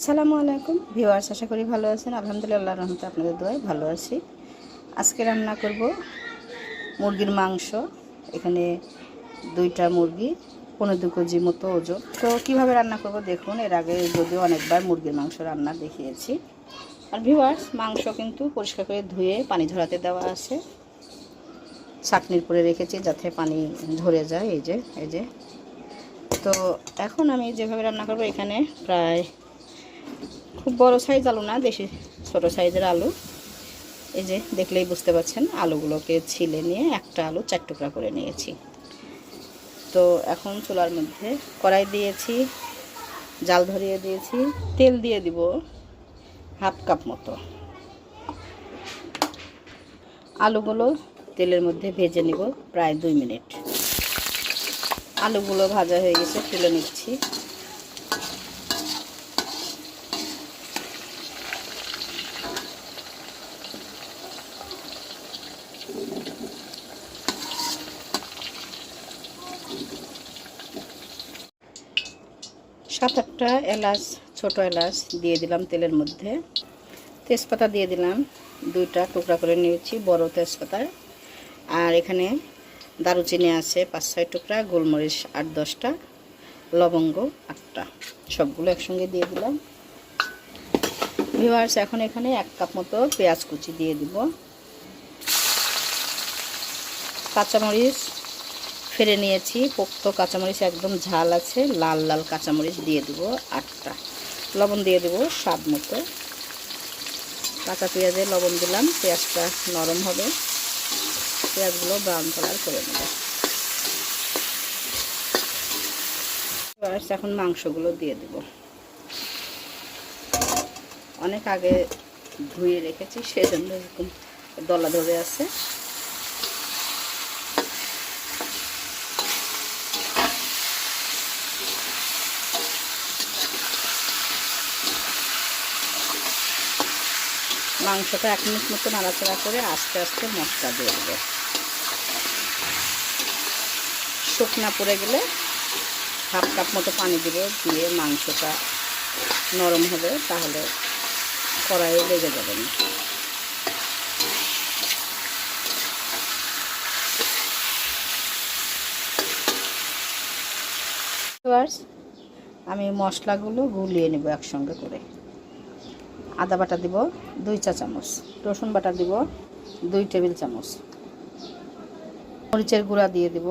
আসসালামু আলাইকুম। ভিউয়ার্স, আশা করি ভালো আছেন। আলহামদুলিল্লাহ, রহমতে আপনাদের দোয়ায় ভালো আছি। আজকে রান্না করব মুরগির মাংস। এখানে দুইটা মুরগি, পনেরো কেজি মতো ওজন। তো কীভাবে রান্না করব দেখুন, এর আগে যদিও অনেকবার মুরগির মাংস রান্না দেখিয়েছি। আর ভিউয়ার্স, মাংস কিন্তু পরিষ্কার করে ধুয়ে পানি ঝরাতে দেওয়া আছে। চাকনির পরে রেখেছি যাতে পানি ঝরে যায়, এই যে এই যে। তো এখন আমি যেভাবে রান্না করব এখানে প্রায় খুব বড় সাইজ আলু না বেশি ছোট সাইজের আলু। এই যে দেখলেই বুঝতে পারছেন, আলুগুলোকে ছিলে নিয়ে একটা আলু চার টুকরা করে নিয়েছি। তো এখন চুলার মধ্যে কড়াই দিয়েছি, জাল ধরিয়ে দিয়েছি, তেল দিয়ে দিব হাফ কাপ মতো। আলুগুলো তেলের মধ্যে ভেজে নিব প্রায় দুই মিনিট। আলুগুলো ভাজা হয়ে গেছে, তুলে নিচ্ছি। সাত আটটা এলাচ, ছোট এলাচ দিয়ে দিলাম তেলের মধ্যে। তেজপাতা দিয়ে দিলাম, দুইটা টুকরা করে নিয়েছি, বড় তেজপাতা। আর এখানে দারুচিনি আছে পাঁচ, ছয় টুকরা, গোলমরিচ আট, দশটা, লবঙ্গ আটটা। সবগুলো একসঙ্গে দিয়ে দিলাম। ভিওয়ার্স এখন এখানে এক কাপ মতো পেঁয়াজ কুচি দিয়ে দিব। কাঁচামরিচ ফেরে নিয়েছি। পোক্ত কাঁচামরিচ একদম ঝাল আছে। লাল লাল কাঁচামরিচ দিয়ে দেবো আটটা। লবণ দিয়ে দেবো স্বাদ মতো। কাঁচা পেঁয়াজে লবণ দিলাম। পেঁয়াজটা নরম হবে। পেঁয়াজগুলো ব্রাউন কালার করে নেব। এখন মাংসগুলো দিয়ে দেব। অনেক আগে ধুয়ে রেখেছি, সেজন্য এরকম দলা ধরে আছে। মাংসটা এক মিনিট মতো নাড়াচাড়া করে আস্তে আস্তে মশলা দিয়ে দেবো। শুকনা পড়ে গেলে হাফ কাপ মতো পানি দিব, দিয়ে মাংসটা নরম হবে, তাহলে কড়াইয়ে লেগে যাবে না। আমি মশলাগুলো গুলিয়ে নেব একসঙ্গে করে। আদা বাটা দিব, দুই চা চামচ। রসুন বাটা দিব, দুই টেবিল চামচ। মরিচের গুঁড়া দিয়ে দিব,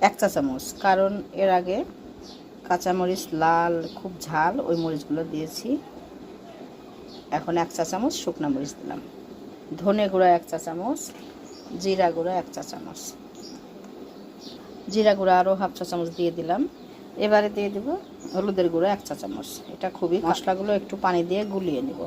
এক চা চামচ। কারণ এর আগে কাঁচামরিচ লাল, খুব ঝাল ওই মরিচগুলো দিয়েছি। এখন এক চা চামচ শুকনো মরিচ দিলাম। ধনে গুঁড়া এক চা চামচ, জিরা গুঁড়া এক চা চামচ। জিরা গুঁড়া আরও হাফ চা চামচ দিয়ে দিলাম। এবারে দিয়ে দেব হলুদের গুঁড়ো এক চা চামচ এটা খুবই মশলাগুলো একটু পানি দিয়ে গুলিয়ে নেব।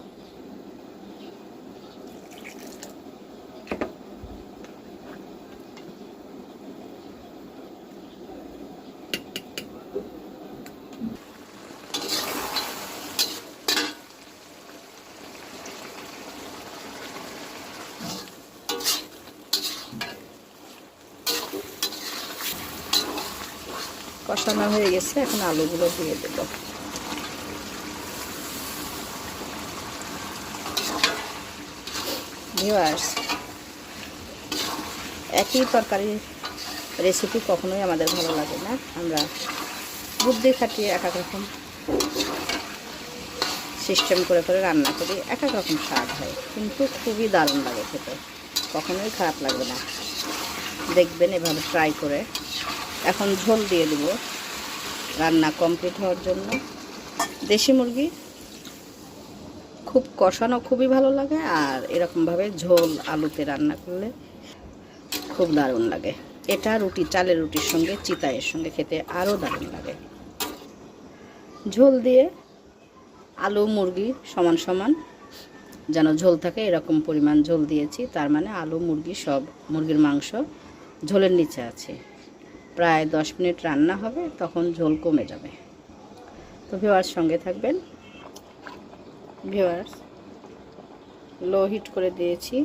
কষানো হয়ে গেছে, এখন আলুগুলো দিয়ে দেব। একই তরকারি রেসিপি কখনোই আমাদের ভালো লাগে না। আমরা বুদ্ধি খাটিয়ে এক এক রকম সিস্টেম করে করে রান্না করি, এক এক রকম স্বাদ হয়। কিন্তু খুবই দারুণ লাগে খেতে, কখনোই খারাপ লাগবে না। দেখবেন এভাবে ট্রাই করে এখন ঝোল দিয়ে দেব রান্না কমপ্লিট হওয়ার জন্য। দেশি মুরগি খুব কষানো খুবই ভালো লাগে আর এরকমভাবে ঝোল আলুতে রান্না করলে খুব দারুণ লাগে। এটা রুটি, চালের রুটির সঙ্গে, চিতাইয়ের সঙ্গে খেতে আরও দারুণ লাগে। ঝোল দিয়ে আলু, মুরগি সমান সমান যেন ঝোল থাকে, এরকম পরিমাণ ঝোল দিয়েছি। তার মানে আলু, মুরগি সব, মুরগির মাংস ঝোলের নিচে আছে। প্রায় দশ মিনিট রান্না হবে, তখন ঝোল কমে যাবে। তো ভিওয়ার্স সঙ্গে থাকবেন। ভিওয়ার্স লো হিট করে দিয়েছি।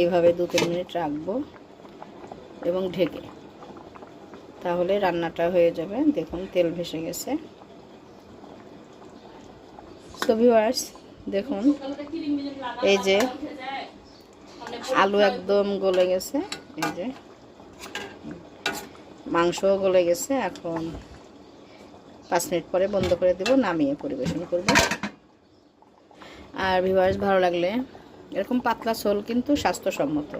এইভাবে দু তিন মিনিট রাখব এবং ঢেকে। তাহলে রান্নাটা হয়ে যাবে। দেখুন, তেল ভেসে গেছে। সো ভিউয়ার্স দেখুন, এই যে আলু একদম গলে গেছে। এই যে মাংসও গলে গেছে, এখন পাঁচ মিনিট পরে বন্ধ করে দেব, নামিয়ে পরিবেশন করব। আর ভিউয়ার্স, ভালো লাগলে, এরকম পাতলা ঝোল কিন্তু স্বাস্থ্যসম্মত।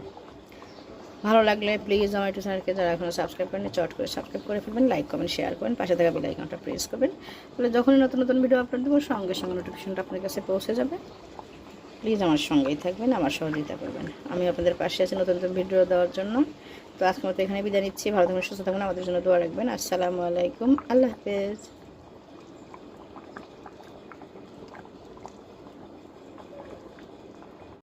ভালো লাগলে প্লিজ আমার ইউটিউব চ্যানেলকে যারা এখনও সাবস্ক্রাইব করেন চট করে সাবস্ক্রাইব করে ফেলবেন লাইক কমেন্ট শেয়ার করেন পাশে থাকা বেল আইকনটা প্রেস করবেন, তাহলে যখনই নতুন নতুন ভিডিও আপলোড দেবো, সঙ্গে সঙ্গে নোটিফিকেশনটা আপনার কাছে পৌঁছে যাবে। প্লিজ আমার সঙ্গেই থাকবেন, আমার সহযোগিতা করবেন। আমি আপনাদের পাশে আছি নতুন নতুন ভিডিও দেওয়ার জন্য। তো আজকের মতো এখানে বিদায় নিচ্ছি। ভালো থাকুন, সুস্থ থাকুন। আমাদের জন্য দোয়া রাখবেন। আসসালামু আলাইকুম। আল্লাহ হাফেজ।